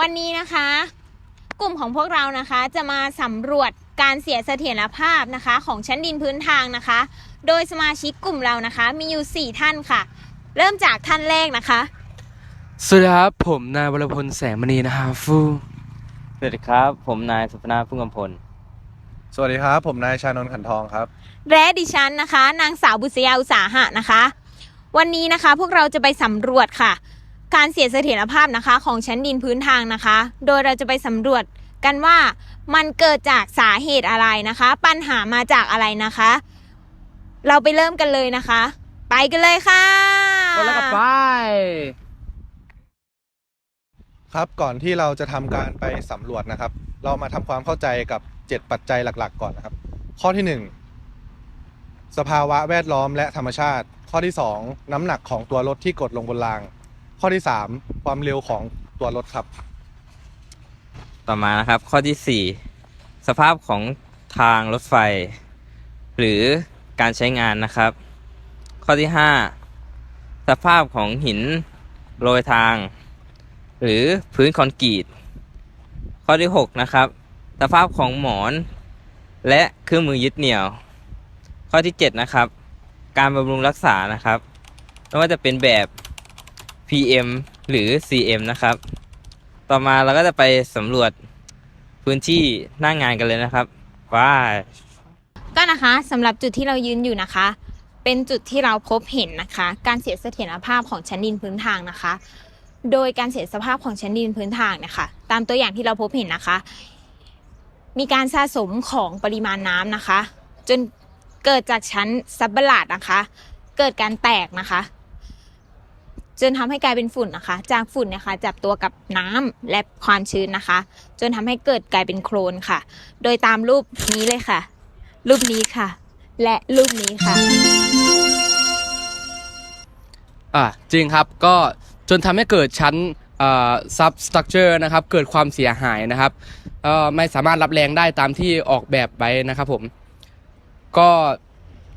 วันนี้นะคะ กลุ่มของพวกเรานะคะจะมาสำรวจการเสียเสถียรภาพนะคะ ของชั้นดินพื้นทางนะคะ โดยสมาชิกกลุ่มเรานะคะ มีอยู่ 4 ท่านค่ะ เริ่มจากท่านแรกนะคะ สวัสดีครับ ผมนายวรพลแสงมณีนะครับฟูสวัสดีครับ ผมนายสุพนาพุ่งกำพล สวัสดีครับ ผมนายชานนท์ขันทองครับ และดิฉันนะคะ นางสาวบุษยาอุตสาหะนะคะ วันนี้นะคะพวกเราจะไปสำรวจค่ะ การเสียเสถียรภาพนะคะ ของชั้นดินพื้นทางนะคะ โดยเราจะไปสำรวจกันว่ามันเกิดจากสาเหตุอะไรนะคะ ปัญหามาจากอะไรนะคะ เราไปเริ่มกันเลยนะคะ ไปกันเลยค่ะก็แล้วก็ไปครับก่อนที่เราจะทำการไปสำรวจนะครับ เรามาทำความเข้าใจกับ 7 ปัจจัยหลัก ๆ ก่อนนะครับ ข้อที่ 1 สภาวะแวดล้อมและธรรมชาติ ข้อที่ 2 น้ำหนักของตัวรถที่กดลงบนราง ข้อที่ 3 ความเร็วของตัวรถครับ ต่อมานะครับข้อที่ 4 สภาพของทางรถไฟ หรือการใช้งานนะครับ ข้อที่ 5 สภาพของหินโรยทาง หรือพื้นคอนกรีต ข้อที่ 6 นะครับ สภาพของหมอน และเครื่องมือยึดเหนี่ยว ข้อที่ 7 นะครับ การบำรุงรักษานะครับไม่ว่าจะเป็นแบบ PM หรือ CM นะครับ ต่อมาเราก็จะไปสำรวจพื้นที่หน้างงานกันเลยนะครับว้าก็นะคะสำหรับจุดที่เรายืนอยู่นะคะ เป็นจุดที่เราพบเห็นนะคะ การเสียเสถียรภาพของชั้นดินพื้นทางนะคะ โดยการเสียสภาพของชั้นดินพื้นทางนะคะ ตามตัวอย่างที่เราพบเห็นนะคะ มีการสะสมของปริมาณน้ำนะคะ จนเกิดจากชั้นซับบลาดนะคะ เกิดการแตกนะคะ จนทำให้กลายเป็นฝุ่นนะคะ จากฝุ่นนะคะจับตัวกับน้ำและความชื้นนะคะ จนทำให้เกิดกลายเป็นโคลนค่ะ โดยตามรูปนี้เลยค่ะ รูปนี้ค่ะ และรูปนี้ค่ะ อ่าจริงครับก็จนทำให้เกิดชั้นอ่า substructure นะครับ เกิดความเสียหายนะครับไม่สามารถรับแรงได้ตามที่ออกแบบไว้นะครับผม ก็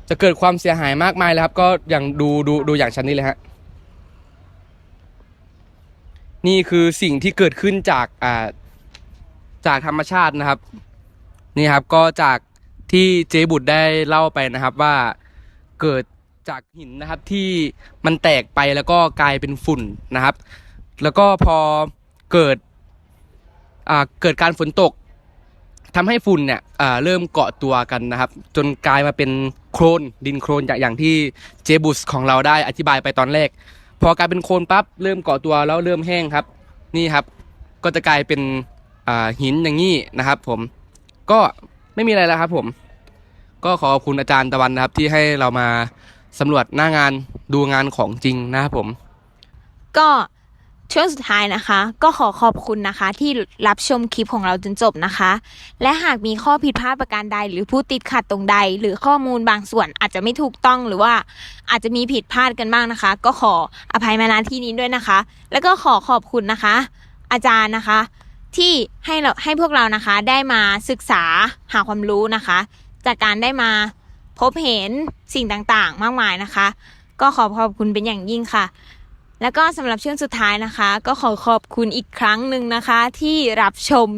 จะเกิดความเสียหายมากมายเลยครับ ก็อย่างดูดูดูอย่างชั้นนี้เลยฮะ นี่คือสิ่งที่เกิดขึ้นจากอ่าจากธรรมชาตินะครับ นี่ครับก็จากที่เจบุตรได้เล่าไปนะครับว่าเกิดจากหินนะครับที่มันแตกไปแล้วก็กลายเป็นฝุ่นนะครับ แล้วก็พอเกิดอ่าเกิดการฝนตกทำให้ฝุ่นเนี่ยอ่าเริ่มเกาะตัวกันนะครับ จนกลายมาเป็นโครนดินโครนอย่างอย่างที่เจบุสของเราได้อธิบายไปตอนแรก พอกลายเป็นโคลนปั๊บเริ่มเกาะตัวแล้วเริ่มแห้งครับ นี่ครับ ก็จะกลายเป็นหินอย่างนี้นะครับ ผมก็ไม่มีอะไรแล้วครับ ผม ก็ขอขอบคุณอาจารย์ตะวันนะครับ ที่ให้เรามาสำรวจหน้างานดูงานของจริงนะครับผม ก็ ช่วงสุดท้ายนะคะ ก็ขอขอบคุณนะคะ ที่รับชมคลิปของเราจนจบนะคะ และหากมีข้อผิดพลาดประการใด หรือผู้ติดขัดตรงใด หรือข้อมูลบางส่วนอาจจะไม่ถูกต้องหรือว่าอาจจะมีผิดพลาดกันบ้างนะคะ ก็ขออภัยมาณที่นี้ด้วยนะคะ แล้วก็ขอขอบคุณนะคะ อาจารย์นะคะ ที่ให้เราให้พวกเรานะคะได้มาศึกษาหาความรู้นะคะ จากการได้มาพบเห็นสิ่งต่างๆ มากมายนะคะ ก็ขอขอบคุณเป็นอย่างยิ่งค่ะ แล้วก็สำหรับช่วงสุดท้ายนะคะ ก็ขอขอบคุณอีกครั้งหนึ่งนะคะ ที่รับชม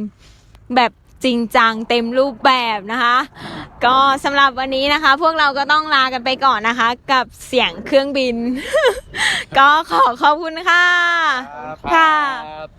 แบบจริงจังเต็มรูปแบบนะคะ ก็สำหรับวันนี้นะคะ พวกเราก็ต้องลากันไปก่อนนะคะ กับเสียงเครื่องบิน ก็ขอขอบคุณค่ะ ค่ะครับ